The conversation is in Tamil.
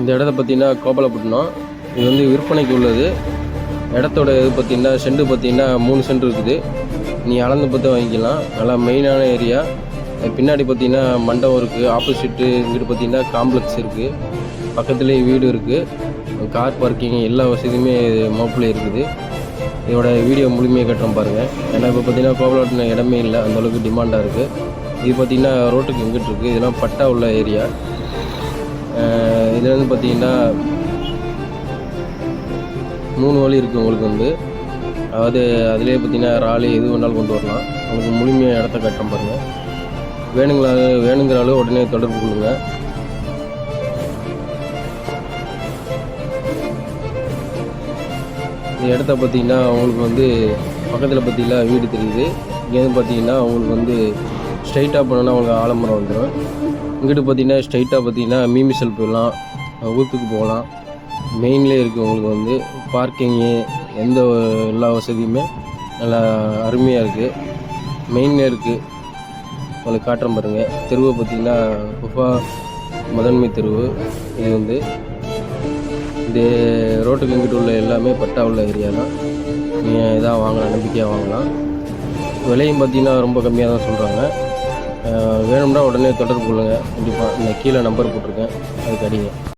இந்த இடத்த பார்த்தீங்கன்னா கோபாலப்பட்டினம். இது வந்து விற்பனைக்கு உள்ளது. இடத்தோட இது பார்த்தீங்கன்னா செண்டு பார்த்தீங்கன்னா மூணு சென்ட் இருக்குது. நீ அளந்து பார்த்து வாங்கிக்கலாம். நல்லா மெயினான ஏரியா பின்னாடி பார்த்தீங்கன்னா மண்டபம் இருக்குது ஆப்போசிட்டு இங்கிட்டு பார்த்தீங்கன்னா காம்ப்ளெக்ஸ் இருக்குது பக்கத்துலேயே வீடு இருக்குது கார் பார்க்கிங் எல்லா வசதியுமே மோப்பில் இருக்குது. இதோட வீடியோ முழுமையாக கட்டுறோம் பாருங்கள் ஏன்னா இப்போ பார்த்தீங்கன்னா கோபலாட்டின இடமே இல்லை. அந்தளவுக்கு டிமாண்டாக இருக்குது இது பார்த்தீங்கன்னா ரோட்டுக்கு எங்கிட்டு இருக்குது இதெல்லாம் பட்டா உள்ள ஏரியா இதில் வந்து பார்த்தீங்கன்னா மூணு வழி இருக்குது உங்களுக்கு வந்து. அதாவது அதிலே பார்த்தீங்கன்னா ராலி எது வேணாலும் கொண்டு வரலாம். உங்களுக்கு முழுமையாக இடத்த கட்டம் பாருங்கள் வேணுங்களா வேணுங்கிற அளவு உடனே தொடர்பு கொள்ளுங்கள் இந்த இடத்த பார்த்தீங்கன்னா உங்களுக்கு வந்து பக்கத்தில் பார்த்தீங்கன்னா வீடு தெரியுது. இங்கேருந்து பார்த்தீங்கன்னா உங்களுக்கு வந்து ஸ்ட்ரைட்டாக போனோன்னா உங்களுக்கு ஆலமரம் வந்துடும். இங்கிட்டு பார்த்தீங்கன்னா ஸ்ட்ரைட்டாக பார்த்தீங்கன்னா மீமிசல் போயிடலாம். ஊத்துக்கு போகலாம். மெயின்லேயே இருக்குது உங்களுக்கு வந்து பார்க்கிங்கு எந்த எல்லா வசதியுமே நல்லா அருமையாக இருக்குது மெயின்லேயே இருக்குது உங்களுக்கு காட்டுறேன் பாருங்கள் தெருவை பார்த்தீங்கன்னா குஃபா முதன்மை தெருவு. இது வந்து இந்த ரோட்டுக்கு இங்கிட்டு உள்ள எல்லாமே பட்டா உள்ள ஏரியா தான். நீங்கள் இதாக வாங்கலாம் நம்பிக்கையாக வாங்கலாம். விலையும் பார்த்தீங்கன்னா ரொம்ப கம்மியாக தான் சொல்கிறாங்க வேணும்னா உடனே தொடர்பு கொள்ளுங்கள் கண்டிப்பாக இந்த கீழே நம்பர் போட்டிருக்கேன். அதுக்கு அடிங்க.